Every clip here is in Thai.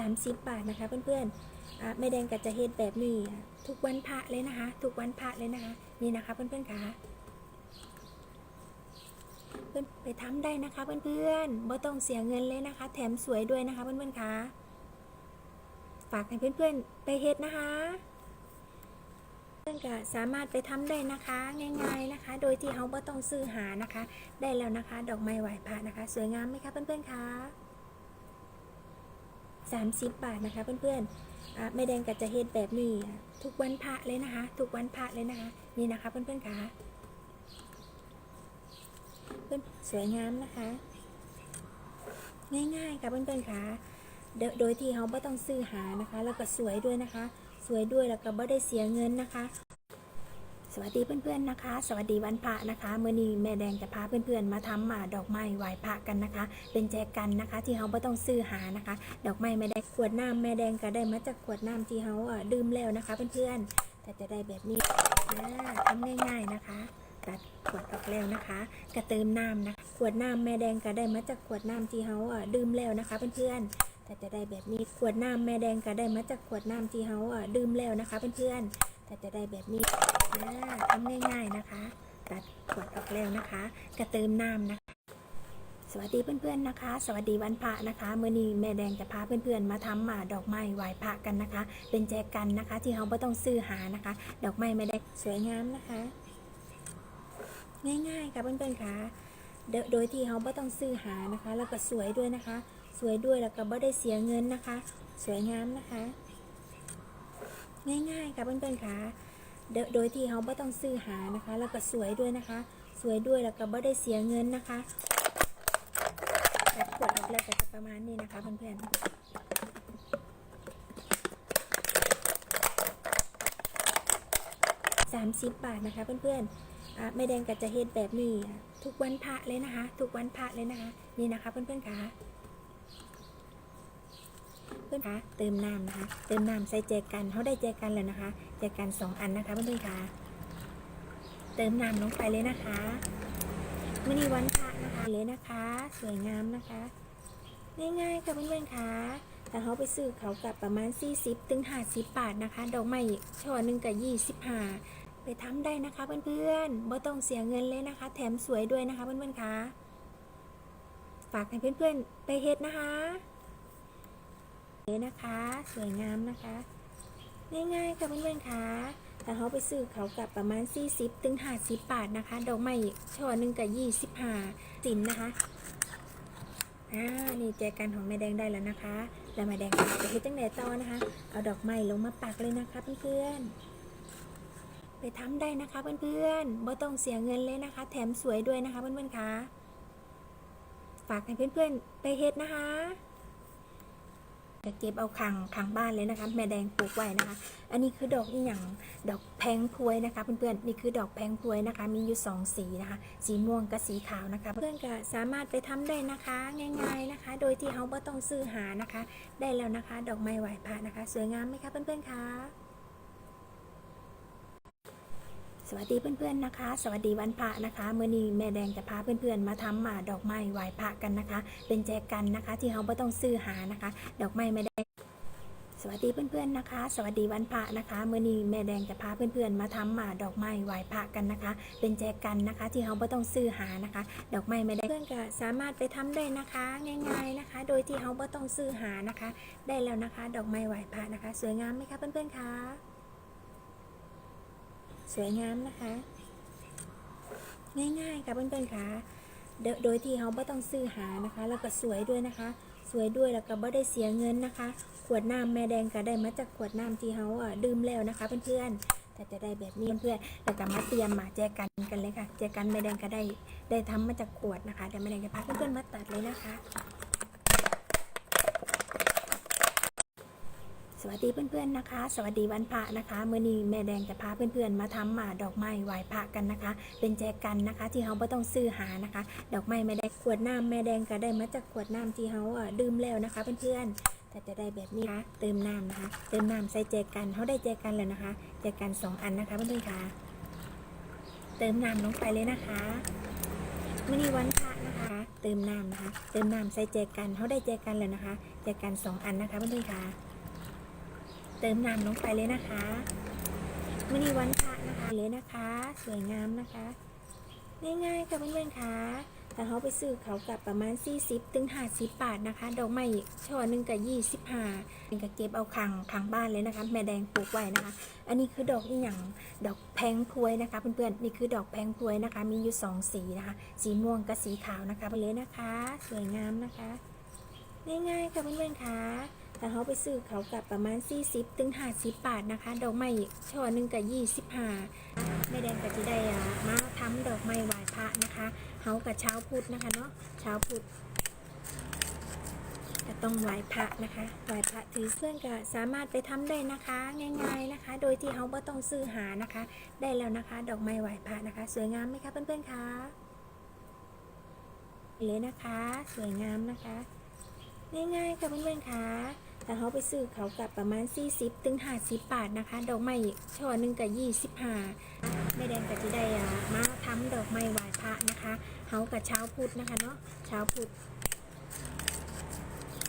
30 บาทนะคะเพื่อนๆอะแม่แดงก็จะเฮ็ดแบบนี้ทุกวันพระเลยนะคะ ทุกวันพระเลยนะคะ นี่นะคะเพื่อนๆค่ะเพื่อนไปทำได้นะคะเพื่อนๆไม่ต้องเสียเงินเลยนะคะ แถมสวยด้วยนะคะเพื่อนๆค่ะฝากให้เพื่อนๆไปเฮ็ดนะคะ เพื่อนก็สามารถไปทำได้นะคะง่ายๆนะคะ โดยที่เขาไม่ต้องซื้อหานะคะ ได้แล้วนะคะ ดอกไม้ไหวพระนะคะ สวยงามไหมคะเพื่อนๆคะ 30 บาทนะคะ เพื่อนๆแม่แดงก็จะเฮ็ดแบบนี้ทุกวันพระเลยนะคะ ทุกวันพระเลยนะคะ นี่นะคะเพื่อนๆคะเพื่อนสวยงามนะคะ ง่ายๆค่ะเพื่อนๆคะโดยโดยที่เขาไม่ต้องซื้อหานะคะ แล้วก็สวยด้วยนะคะ สวยด้วยแล้วก็ไม่ได้เสียเงินนะคะ สวัสดีเพื่อนๆนะคะ สวัสดีวันพระนะคะเมื่อนี้แม่แดงจะพาเพื่อนๆมาทำหมาดอกไม้ไหว้พระกันนะคะ เป็นแจกันนะคะ ที่เขาไม่ต้องซื้อหานะคะ ดอกไม้ไม่ได้ขวดน้ำแม่แดงก็ได้มาจากขวดน้ำที่เขาดื่มแล้วนะคะ เพื่อนๆแต่จะได้แบบนี้ทำง่ายๆนะคะตัดขวดออกแล้วนะคะกระเติมน้ำนะขวดน้ำแม่แดงก็ได้มาจากขวดน้ำที่เขาดื่มแล้วนะคะเพื่อนๆแต่จะได้แบบนี้ขวดน้ำแม่แดงก็ได้มาจากขวดน้ำที่เขาดื่มแล้วนะคะเพื่อนๆ จะได้แบบนี้ทำง่ายๆนะคะ ตัดขวดออกแล้วนะคะกระเติมน้ำนะคะสวัสดีเพื่อนๆนะคะ สวัสดีวันพระนะคะเมื่อนี้แม่แดงจะพาเพื่อนๆมาทำหมาดอกไม้ไหว้พระกันนะคะ เป็นแจกันนะคะ ที่เขาไม่ต้องซื้อหานะคะ ดอกไม้ไม่ได้สวยงามนะคะ ง่ายๆค่ะเพื่อนๆค่ะโโดยที่เขาไม่ต้องซื้อหานะคะ แล้วก็สวยด้วยนะคะ สวยด้วยแล้วก็ไม่ได้เสียเงินนะคะ สวยงามนะคะ ง่ายๆค่ะเพื่อนๆค่ะโดยที่เขาไม่ต้องซื้อหานะคะ แล้วก็สวยด้วยนะคะ สวยด้วยแล้วก็ไม่ได้เสียเงินนะคะตัดขวดออกแล้วก็จะประมาณนี้นะคะเพื่อนๆสามสิบบาทนะคะเพื่อนๆอะแม่แดงก็จะเฮ็ดแบบนี้ ทุกวันพระเลยนะคะ ทุกวันพระเลยนะคะ นี่นะคะเพื่อนๆค่ะ พื่อนคะเติมน้ำนะคะ เติมน้ำใส่แจกันเขาได้แจกันแล้วนะคะ แจกันสองอันนะคะเพื่อนๆคะเติมน้ำลงไปเลยนะคะมื่อนี้วันพระนะคะเลยนะคะ สวยงามนะคะ ง่ายๆค่ะเพื่อนๆคะแต่เขาไปซื้อเขากับประมาณ 40ถึง50บาทนะคะ ดอกไม้ช่อหนึ่งกับ25 ไปทำได้นะคะเพื่อนๆไม่ต้องเสียเงินเลยนะคะ แถมสวยด้วยนะคะเพื่อนๆคะฝากให้เพื่อนๆไปเฮ็ดนะคะ เลยนะคะ สวยงามนะคะ ง่ายๆค่ะเพื่อนๆคะแต่เขาไปซื้อเขากับประมาณ 40 ถึง 50 บาทนะคะดอกไม้ช่อหนึ่งกับ25สินนะคะอ่านี่แจกันของแม่แดงได้แล้วนะคะ แล้วแม่แดงจะเฮ็ดจังไดต่อนะคะ เอาดอกไม้ลงมาปักเลยนะคะเพื่อนๆ ไปทำได้นะคะเพื่อนๆไม่ต้องเสียเงินเลยนะคะ แถมสวยด้วยนะคะเพื่อนๆคะฝากให้เพื่อนๆไปเฮ็ดนะคะ จะเก็บเอาขังขังบ้านเลยนะคะ แม่แดงปลูกไว้นะคะ อันนี้คือดอกอีหยังดอกแพงพวยนะคะเพื่อนๆนี่คือดอกแพงพวยนะคะ มีอยู่สองสีนะคะ สีม่วงกับสีขาวนะคะ เพื่อนก็สามารถไปทำได้นะคะง่าย ๆนะคะ โดยที่เขาไม่ต้องซื้อหานะคะ ได้แล้วนะคะ ดอกไม้ไหวพระนะคะ สวยงามไหมคะเพื่อนๆคะ สวัสดีเพื่อนๆนะคะ สวัสดีวันพระนะคะเมื่อนี้แม่แดงจะพาเพื่อนๆมาทำหมาดอกไม้ไหว้พระกันนะคะ เป็นแจกันนะคะ ที่เขาไม่ต้องซื้อหานะคะ ดอกไม้ไม่ได้สวัสดีเพื่อนๆนะคะ สวัสดีวันพระนะคะเมื่อนี้แม่แดงจะพาเพื่อนๆมาทำหมาดอกไม้ไหว้พระกันนะคะ เป็นแจกันนะคะ ที่เขาไม่ต้องซื้อหานะคะ ดอกไม้ไม่ได้เพื่อนก็สามารถไปทำได้นะคะ ง่าย ๆนะคะ โดยที่เขาไม่ต้องซื้อหานะคะ ได้แล้วนะคะ ดอกไม้ไหว้พระนะคะ สวยงามไหมคะเพื่อนๆคะ สวยงามนะคะ ง่ายๆค่ะเพื่อนๆคะโดยที่เขาไม่ต้องซื้อหานะคะ แล้วก็สวยด้วยนะคะ สวยด้วยแล้วก็ไม่ได้เสียเงินนะคะ ขวดน้ำแม่แดงก็ได้มาจากขวดน้ำที่เขาดื่มแล้วนะคะเพื่อนๆแต่จะได้แบบนี้เพื่อนๆแล้วก็มาเตรียมมาแจกันกันเลยค่ะแจกันแม่แดงก็ได้ได้ทำมาจากขวดนะคะเดี๋ยวแม่แดงจะพาเพื่อนๆมาตัดเลยนะคะ สวัสดีเพื่อนๆนะคะ สวัสดีวันพระนะคะเมื่อนี้แม่แดงจะพาเพื่อนๆมาทำหมาดอกไม้ไหว้พระกันนะคะ เป็นแจกันนะคะ ที่เขาไม่ต้องซื้อหานะคะ ดอกไม้ไม่ได้ขวดน้ำแม่แดงก็ได้มาจากขวดน้ำที่เขาดื่มแล้วนะคะ เพื่อนๆแต่จะได้แบบนี้นะคะเติมน้ำนะคะ เติมน้ำใส่แจกันเขาได้แจกันแล้วนะคะ แจกันสองอันนะคะเพื่อนๆค่ะ เติมน้ำลงไปเลยนะคะเมื่อนี้วันพระนะคะ เติมน้ำนะคะ เติมน้ำใส่แจกันเขาได้แจกันเลยนะคะ แจกันสองอันนะคะเพื่อนๆค่ะ เติมน้ำลงไปเลยนะคะมื่อนี้วันพระนะคะเลยนะคะ สวยงามนะคะ ง่ายๆค่ะเพื่อนๆค่ะแต่เขาไปซื้อเขากับประมาณ 40 ถึง 50 บาทนะคะ ดอกไม้ช่อหนึ่งกับ 25เป็นกระเก็บเอาขังขังบ้านเลยนะคะ แม่แดงปลูกไว้นะคะ อันนี้คือดอกอีหยังดอกแพงพวยนะคะ เพื่อนๆ นี่คือดอกแพงพวยนะคะ มีอยู่สองสีนะคะ สีม่วงกับสีขาวนะคะไปเลยนะคะ สวยงามนะคะ ง่ายๆค่ะเพื่อนๆค่ะ แต่เขาไปซื้อเขากับประมาณ 40ถึง50 บาทนะคะ ดอกไม้ช่อหนึ่งกับ25แม่แดงก็จะได้อ่ามาทำดอกไม้ไหว้พระนะคะเฮากับเช้าพุธนะคะเนาะเช้าพุธก็ต้องไหว้พระนะคะไหว้พระถือเพื่อนก็สามารถไปทำได้นะคะง่าย ๆนะคะ โดยที่เฮาไม่ต้องซื้อหานะคะ ได้แล้วนะคะ ดอกไม้ไหว้พระนะคะ สวยงามไหมคะเพื่อนๆคะเลยนะคะ สวยงามนะคะ ง่ายๆค่ะเพื่อนๆคะ แต่เขาไปซื้อเขากับประมาณ 40 ถึง 50 บาทนะคะ ดอกไม้ช่อหนึ่งกับ25แม่แดงก็จะได้อ่ามาทำดอกไม้ไหว้พระนะคะเฮากับเช้าพุธนะคะเนาะเช้าพุธ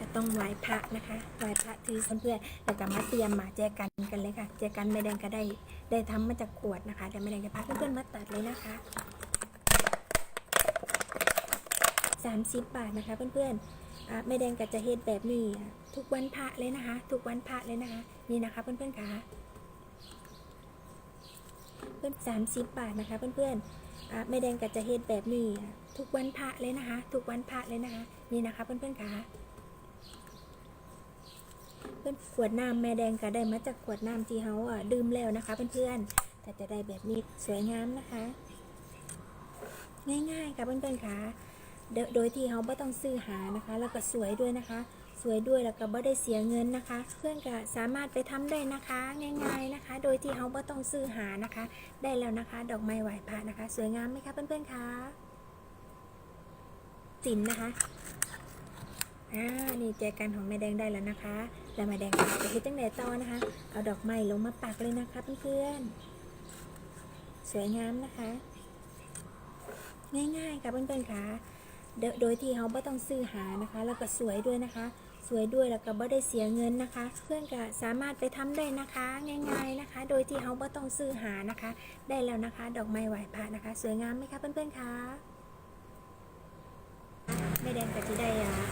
จะต้องไหว้พระนะคะไหว้พระถือเพื่อนๆแล้วก็มาเตรียมมาแจกันกันเลยค่ะ แจกันแม่แดงก็ได้ได้ทำมาจากขวดนะคะเดี๋ยวแม่แดงจะพาเพื่อนๆมาตัดเลยนะคะ30 บาทนะคะเพื่อนๆอะ แม่แดงก็จะเฮ็ดแบบนี้ทุกวันพระเลยนะคะ ทุกวันพระเลยนะคะ นี่นะคะเพื่อนๆค่ะเพื่อนสามสิบบาทนะคะ เพื่อนๆแม่แดงก็จะเฮ็ดแบบนี้ทุกวันพระเลยนะคะ ทุกวันพระเลยนะคะ นี่นะคะ เพื่อนๆค่ะเพื่อนขวดน้ำแม่แดงก็ได้มาจากขวดน้ำที่เขาอะดื่มแล้วนะคะ เพื่อนๆแต่จะได้แบบนี้สวยงามนะคะ ง่ายๆค่ะเพื่อนๆค่ะ โดยที่เขาไม่ต้องซื้อหานะคะ แล้วก็สวยด้วยนะคะ สวยด้วยแล้วก็ไม่ได้เสียเงินนะคะ เพื่อนก็สามารถไปทำได้นะคะ ง่ายๆนะคะ โดยที่เขาไม่ต้องซื้อหานะคะ ได้แล้วนะคะ ดอกไม้ไหวพระนะคะ สวยงามไหมคะเพื่อนๆคะสินนะคะอ่านี่แจกันของแม่แดงได้แล้วนะคะ แล้วแม่แดงก็จะเฮ็ดจังไดต่อนะคะ เอาดอกไม้ลงมาปักเลยนะคะเพื่อนๆสวยงามนะคะ ง่ายๆค่ะเพื่อนๆคะ โดยที่เขาไม่ต้องซื้อหานะคะ แล้วก็สวยด้วยนะคะ สวยด้วยแล้วก็ไม่ได้เสียเงินนะคะ เพื่อนก็สามารถไปทำได้นะคะง่ายๆนะคะ โดยที่เขาไม่ต้องซื้อหานะคะ ได้แล้วนะคะ ดอกไม้ไหวพระนะคะ สวยงามไหมคะเพื่อนๆคะแม่แดงก็จะได้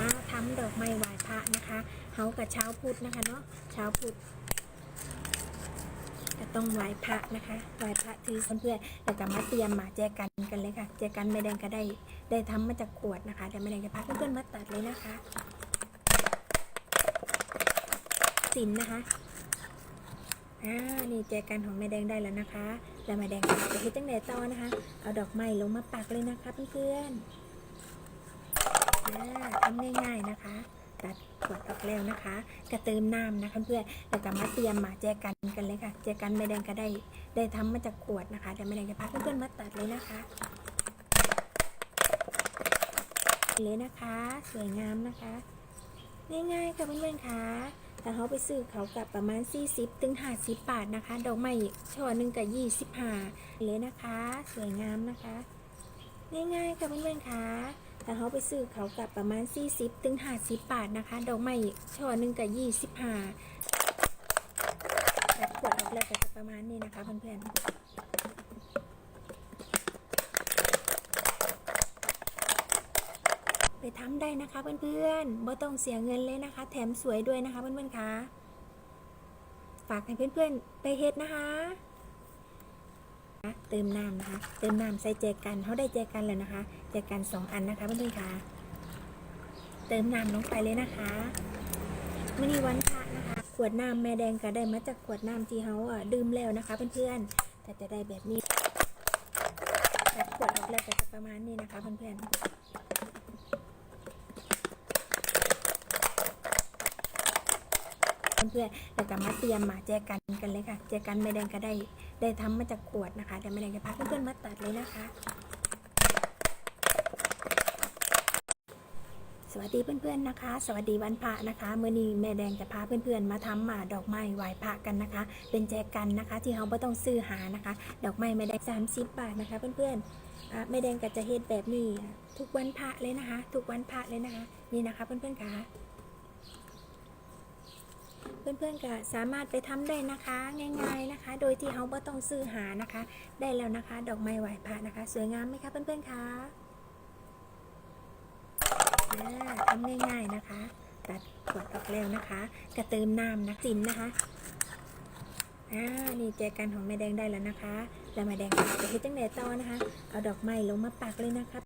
มาทำดอกไม้ไหวพระนะคะเขากับเช้าพุธนะคะเนาะเช้าพุธ จะต้องไหว้พระนะคะไหว้พระถือเพื่อนๆแล้วก็มาเตรียมมาแจกันกันเลยค่ะ แจกันแม่แดงก็ได้ได้ทำมาจากขวดนะคะเดี๋ยวแม่แดงจะพาเพื่อนๆมาตัดเลยนะคะสินนะคะอ่านี่แจกันของแม่แดงได้แล้วนะคะ แล้วแม่แดงจะเฮ็ดจังไดต่อนะคะ เอาดอกไม้ลงมาปักเลยนะคะเพื่อนๆอ่าทำง่ายๆนะคะ ตัดขวดออกแล้วนะคะ กระเติมน้ำนะคะเพื่อนๆแล้วก็มาเตรียมมาแจกันกันเลยค่ะ แจกันแม่แดงก็ได้ ได้ทำมาจากขวดนะคะเดี๋ยวแม่แดงจะพาเพื่อนๆมาตัดเลยนะคะ เลยนะคะ สวยงามนะคะ ง่ายๆค่ะเพื่อนๆค่ะแต่เขาไปซื้อเขากับประมาณ 40 ถึง 50 บาทนะคะ ดอกไม้ช่อหนึ่งกับ25เลยนะคะ สวยงามนะคะ ง่ายๆค่ะเพื่อนๆค่ะ แต่เขาไปซื้อเขากับประมาณ 40ถึง50 บาทนะคะ ดอกไม้ช่อหนึ่งกับ25แต่ขวดออกแล้วก็จะประมาณนี้นะคะเพื่อนๆ ไปทำได้นะคะเพื่อนๆบ่ต้องเสียเงินเลยนะคะ แถมสวยด้วยนะคะเพื่อนๆคะฝากให้เพื่อนๆไปเฮ็ดนะคะ เติมน้ำนะคะ เติมน้ำใส่แจกันเขาได้แจกันแล้วนะคะแจกันสองอันนะคะเพื่อนๆค่ะเติมน้ำลงไปเลยนะคะมื่อนี้วันพระนะคะ ขวดน้ำแม่แดงก็ได้มาจากขวดน้ำที่เขาอะดื่มแล้วนะคะเพื่อนๆแต่จะได้แบบนี้ขวดออกแล้วก็จะประมาณนี้นะคะเพื่อนๆ เพื่อนๆแล้วก็มาเตรียมมาแจกันกันเลยค่ะ แจกันแม่แดงก็ได้ได้ทำมาจากขวดนะคะเดี๋ยวแม่แดงจะพาเพื่อนๆมาตัดเลยนะคะ สวัสดีเพื่อนๆนะคะ สวัสดีวันพระนะคะเมื่อนี้แม่แดงจะพาเพื่อนๆมาทำมาดอกไม้ไหว้พระกันนะคะ เป็นแจกันนะคะ ที่เขาไม่ต้องซื้อหานะคะ ดอกไม้แม่แดง30บาทนะคะ เพื่อนๆแม่แดงก็จะเฮ็ดแบบนี้ ทุกวันพระเลยนะคะ ทุกวันพระเลยนะคะ นี่นะคะเพื่อนๆค่ะ เพื่อนๆก็สามารถไปทำได้นะคะ ง่ายๆนะคะ โดยที่เขาไม่ต้องซื้อหานะคะ ได้แล้วนะคะ ดอกไม้ไหวพระนะคะ สวยงามไหมคะเพื่อนๆคะทำง่ายๆนะคะ ตัดขวดออกแล้วนะคะกระเติมน้ำนะจินนะคะอ่านี่แจกันของแม่แดงได้แล้วนะคะ แล้วแม่แดงก็จะเฮ็ดจังไดต่อนะคะ เอาดอกไม้ลงมาปักเลยนะคะ